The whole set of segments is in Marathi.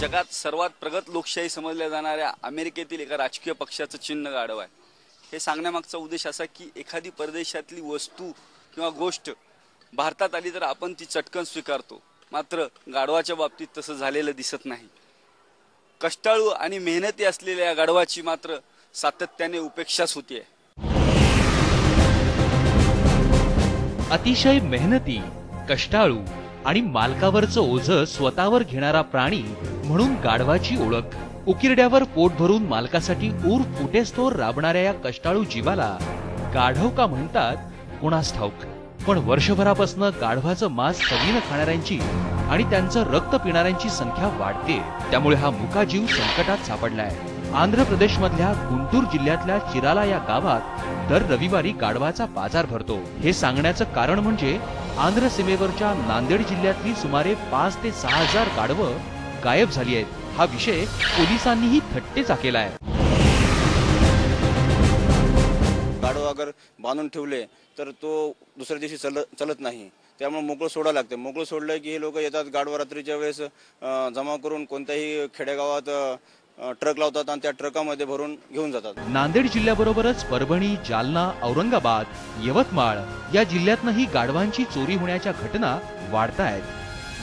जगात सर्वात प्रगत लोकशाही समजल्या जाणाऱ्या अमेरिकेतील एका राजकीय पक्षाचं चिन्ह गाढव आहे. हे सांगण्यामागचा उद्देश असा की एखादी परदेशातली वस्तू किंवा गोष्ट भारतात आली तर आपण ती चटकन स्वीकारतो. मात्र गाढवाच्या बाबतीत तसं झालेलं दिसत नाही. कष्टाळू आणि मेहनती असलेल्या या गाढवाची मात्र सातत्याने उपेक्षाच होतीये. अतिशय मेहनती कष्टाळू आणि मालकावरचं ओझ स्वतःवर घेणारा प्राणी म्हणून गाढवाची ओळख. उकिरड्यावर पोट भरून मालकासाठी ऊर फुटेस्तोर राबणाऱ्या या कष्टाळू जीवाला गाढव का म्हणतात? कुणास ठाऊक. पण वर्षभरापासून गाढवाचं मांस चवीनं खाणाऱ्यांची आणि त्यांचं रक्त पिणाऱ्यांची संख्या वाढते. त्यामुळे हा मुका जीव संकटात सापडलाय. आंध्र प्रदेश मधल्या गुंटूर जिल्ह्यातल्या चिराला या गावात दर रविवारी गाढवाचा बाजार भरतो. हे सांगण्याचं कारण म्हणजे आंध्र सीमेवरच्या नांदेड जिल्ह्यातली सुमारे पाच ते सहा हजार गाढवं गायब झाली आहेत. हा विषय पोलिसांनीही थट्टेचा आहे. गाढव अगर बांधून ठेवले तर तो दुसऱ्या दिवशी चल चलत नाही. त्यामुळे मोकळं सोडावं लागते. मोकळं सोडलं की हे लोक येतात गाढवा रात्रीच्या वेळेस जमा करून कोणत्याही खेडेगावात ट्रक लावतात आणि त्या ट्रकामध्ये भरून घेऊन जातात. नांदेड जिल्ह्याबरोबरच परभणी जालना औरंगाबाद यवतमाळ या जिल्ह्यातनंही गाढवांची चोरी होण्याच्या घटना वाढतायत.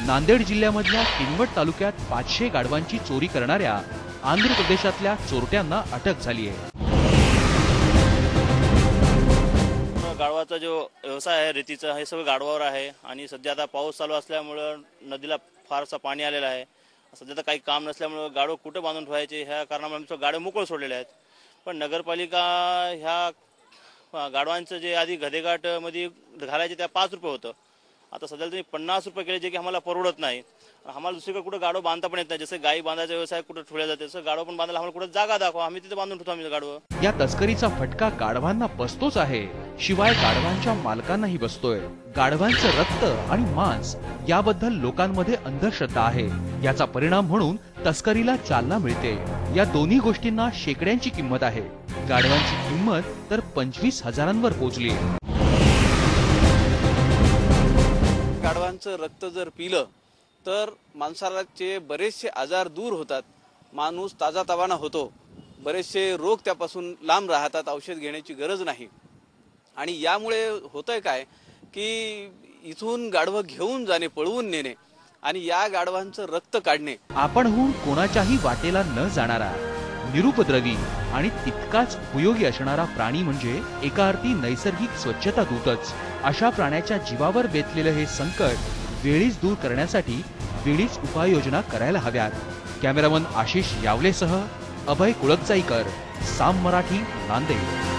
नांदेड जिल्ह्यामधल्या किनवट तालुक्यात पाचशे गाढवांची चोरी करणाऱ्या आंध्र प्रदेशातल्या चोरट्यांना अटक झाली आहे. गाढवाचा जो व्यवसाय आहे रेतीचा हे सगळं गाढवावर आहे आणि सध्या आता पाऊस चालू असल्यामुळं नदीला फारसा पाणी आलेलं आहे. सध्या तर काही काम नसल्यामुळं गाडो कुठं बांधून ठेवायचे? ह्या कारणामुळे आमचं गाढव मोकळ सोडलेले आहेत. पण नगरपालिका ह्या गाढवांचं जे आधी गधेघाटमध्ये घालायचे त्या पाच रुपये होतं. आता सध्याला तुम्ही पन्नास रुपये केले जे की आम्हाला परवडत नाही. आम्हाला दुसरीकडे कुठं गाडो बांधता पण येत नाही. जसं गाई बांधायचा व्यवसाय कुठं ठेवला जाते तसं गाडो पण बांधायला आम्हाला कुठं जागा दाखवा. आम्ही तिथे बांधून ठेवतो आम्ही गाडो या तस्करीचा फटका गाढवांना बसतोच आहे. शिवाय गाढवांच्या मालकांनाही बसतोय. गाढवांचं रक्त आणि मांस याबद्दल लोकांमध्ये अंधश्रद्धा आहे. याचा परिणाम म्हणून तस्करीला चालना मिळते. या दोन्ही गोष्टींना शेकड्यांची किंमत आहे. गाढवांची किंमत तर पंचवीस हजारांवर पोहोचली. गाढवांचं रक्त जर पिलं तर माणसाचे बरेचसे आजार दूर होतात. माणूस ताजा तवाना होतो. बरेचसे रोग त्यापासून लांब राहतात. औषध घेण्याची गरज नाही. आणि यामुळे होतंय काय की इथून गाढवं घेऊन जाणे पळवून नेणे आणि या गाढवांचं रक्त काढणे. आपणहून कोणाच्याही वाटेला न जाणारा निरुपद्रवी आणि तितकाच उपयोगी असणारा प्राणी म्हणजे एका अर्थी नैसर्गिक स्वच्छता दूतच. अशा प्राण्याच्या जीवावर बेतलेलं हे संकट वेळीच दूर करण्यासाठी वेळीच उपाययोजना करायला हव्यात. कॅमेरामन आशिष यावलेसह अभय कुळकजाईकर साम मराठी नांदेड.